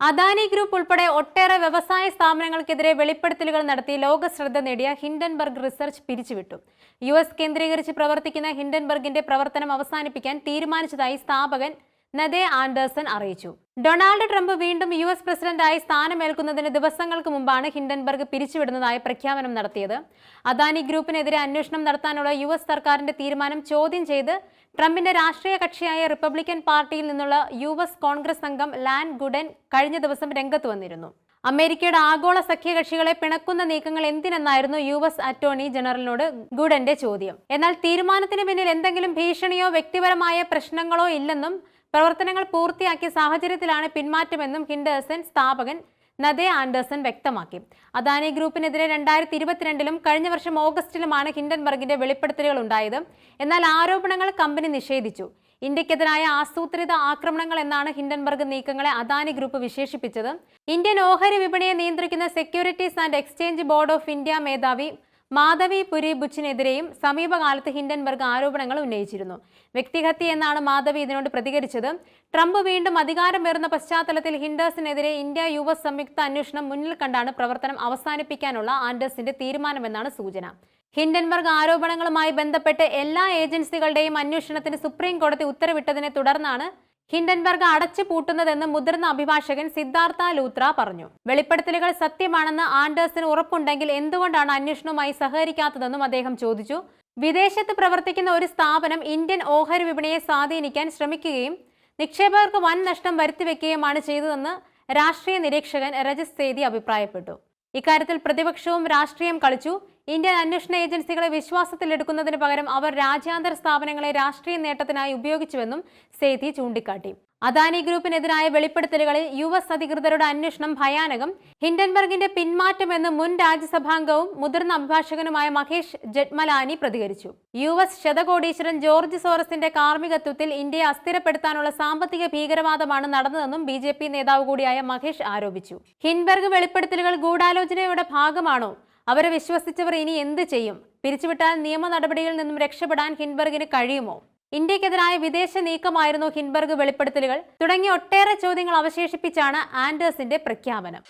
Adani group ഉൾപ്പെടെ ഒട്ടേറെ വ്യവസായ സ്ഥാപനങ്ങൾക്കെതിരെ വെളിപ്പെടുത്തലുകൾ നടത്തി ലോക ശ്രദ്ധ നേടിയ ഹിൻഡൻബർഗ് റിസർച്ച് പിരിച്ചുവിട്ടു. യു എസ് കേന്ദ്രീകരിച്ച് പ്രവർത്തിക്കുന്ന ഹിൻഡൻബർഗിന്റെ പ്രവർത്തനം അവസാനിപ്പിക്കാൻ തീരുമാനിച്ചതായി സ്ഥാപകൻ നദേ ആൻഡേഴ്സൺ അറിയിച്ചു. ഡൊണാൾഡ് ട്രംപ് വീണ്ടും യു എസ് പ്രസിഡന്റായി സ്ഥാനമേൽക്കുന്നതിന് ദിവസങ്ങൾക്ക് മുമ്പാണ് ഹിൻഡൻബർഗ് പിരിച്ചുവിടുന്നതായി പ്രഖ്യാപനം നടത്തിയത്. അദാനി ഗ്രൂപ്പിനെതിരെ അന്വേഷണം നടത്താനുള്ള യു എസ് സർക്കാരിന്റെ തീരുമാനം ചോദ്യം ചെയ്ത് ട്രംപിന്റെ രാഷ്ട്രീയ കക്ഷിയായ റിപ്പബ്ലിക്കൻ പാർട്ടിയിൽ നിന്നുള്ള യു എസ് കോൺഗ്രസ് അംഗം ലാൻ ഗുഡൻ കഴിഞ്ഞ ദിവസം രംഗത്ത് വന്നിരുന്നു. അമേരിക്കയുടെ ആഗോള സഖ്യകക്ഷികളെ പിണക്കുന്ന നീക്കങ്ങൾ എന്തിനെന്നായിരുന്നു യു എസ് അറ്റോർണി ജനറലിനോട് ഗുഡന്റെ ചോദ്യം. എന്നാൽ തീരുമാനത്തിന് പിന്നിൽ എന്തെങ്കിലും ഭീഷണിയോ വ്യക്തിപരമായ പ്രശ്നങ്ങളോ ഇല്ലെന്നും പ്രവർത്തനങ്ങൾ പൂർത്തിയാക്കിയ സാഹചര്യത്തിലാണ് പിന്മാറ്റമെന്നും ഹിൻഡേഴ്സൺ സ്ഥാപകൻ നദേ ആൻഡേഴ്സൺ വ്യക്തമാക്കി. അദാനി ഗ്രൂപ്പിനെതിരെ രണ്ടായിരത്തി ഇരുപത്തിരണ്ടിലും കഴിഞ്ഞ വർഷം ഓഗസ്റ്റിലുമാണ് ഹിൻഡൻബർഗിന്റെ വെളിപ്പെടുത്തലുകൾ ഉണ്ടായത്. എന്നാൽ ആരോപണങ്ങൾ കമ്പനി നിഷേധിച്ചു. ഇന്ത്യക്കെതിരായ ആസൂത്രിത ആക്രമണങ്ങൾ എന്നാണ് ഹിൻഡൻബർഗ് നീക്കങ്ങളെ അദാനി ഗ്രൂപ്പ് വിശേഷിപ്പിച്ചത്. ഇന്ത്യൻ ഓഹരി വിപണിയെ നിയന്ത്രിക്കുന്ന securities and exchange board of India മേധാവി മാധവി പുരി ബുച്ചിനെതിരെയും സമീപകാലത്ത് ഹിൻഡൻബർഗ് ആരോപണങ്ങൾ ഉന്നയിച്ചിരുന്നു. വ്യക്തിഹത്യ എന്നാണ് മാധവി ഇതിനോട് പ്രതികരിച്ചത്. ട്രംപ് വീണ്ടും അധികാരം വരുന്ന പശ്ചാത്തലത്തിൽ ഹിൻഡേഴ്സിനെതിരെ ഇന്ത്യ യു എസ് സംയുക്ത അന്വേഷണം മുന്നിൽ കണ്ടാണ് പ്രവർത്തനം അവസാനിപ്പിക്കാനുള്ള ആൻഡേഴ്സിന്റെ തീരുമാനമെന്നാണ് സൂചന. ഹിൻഡൻബർഗ് ആരോപണങ്ങളുമായി ബന്ധപ്പെട്ട് എല്ലാ ഏജൻസികളുടെയും അന്വേഷണത്തിന് സുപ്രീം കോടതി ഉത്തരവിട്ടതിനെ തുടർന്നാണ് ഹിൻഡൻബർഗ് അടച്ചു പൂട്ടുന്നതെന്ന് മുതിർന്ന അഭിഭാഷകൻ സിദ്ധാർത്ഥ ലൂത്ര പറഞ്ഞു. വെളിപ്പെടുത്തലുകൾ സത്യമാണെന്ന് ആൻഡേഴ്സിന് ഉറപ്പുണ്ടെങ്കിൽ എന്തുകൊണ്ടാണ് അന്വേഷണവുമായി സഹകരിക്കാത്തതെന്നും അദ്ദേഹം ചോദിച്ചു. വിദേശത്ത് പ്രവർത്തിക്കുന്ന ഒരു സ്ഥാപനം ഇന്ത്യൻ ഓഹരി വിപണിയെ സ്വാധീനിക്കാൻ ശ്രമിക്കുകയും നിക്ഷേപകർക്ക് വൻ നഷ്ടം വരുത്തിവെക്കുകയുമാണ് ചെയ്തതെന്ന് രാഷ്ട്രീയ നിരീക്ഷകൻ രജസ് സേതി അഭിപ്രായപ്പെട്ടു. ഇക്കാര്യത്തിൽ പ്രതിപക്ഷവും രാഷ്ട്രീയം കളിച്ചു. ഇന്ത്യൻ അന്വേഷണ ഏജൻസികളെ വിശ്വാസത്തിലെടുക്കുന്നതിന് പകരം അവർ രാജ്യാന്തര സ്ഥാപനങ്ങളെ രാഷ്ട്രീയ നേട്ടത്തിനായി ഉപയോഗിച്ചുവെന്നും സേതി ചൂണ്ടിക്കാട്ടി. അദാനി ഗ്രൂപ്പിനെതിരായ വെളിപ്പെടുത്തലുകളിൽ യു എസ് അധികൃതരുടെ അന്വേഷണം ഭയാനകം. ഹിൻഡൻബർഗിന്റെ പിന്മാറ്റമെന്ന് മുൻ രാജ്യസഭാംഗവും മുതിർന്ന അഭിഭാഷകനുമായ മഹേഷ് ജഡ്മലാനി പ്രതികരിച്ചു. യു എസ് ശതകോടീശ്വരൻ ജോർജ് സോറസിന്റെ കാർമ്മികത്വത്തിൽ ഇന്ത്യയെ അസ്ഥിരപ്പെടുത്താനുള്ള സാമ്പത്തിക ഭീകരവാദമാണ് നടന്നതെന്നും ബി നേതാവ് കൂടിയായ മഹേഷ് ആരോപിച്ചു. ഹിൻബർഗ് വെളിപ്പെടുത്തലുകൾ ഗൂഢാലോചനയുടെ ഭാഗമാണോ? അവരെ വിശ്വസിച്ചവർ ഇനി എന്ത് ചെയ്യും? പിരിച്ചുവിട്ടാൽ നിയമ നടപടികളിൽ നിന്നും രക്ഷപ്പെടാൻ ഹിൻബർഗിന് കഴിയുമോ? ഇന്ത്യക്കെതിരായ വിദേശ നീക്കമായിരുന്നു ഹിൻബർഗ് വെളിപ്പെടുത്തലുകൾ. തുടങ്ങിയ ഒട്ടേറെ ചോദ്യങ്ങൾ അവശേഷിപ്പിച്ചാണ് ആൻഡേഴ്സിന്റെ പ്രഖ്യാപനം.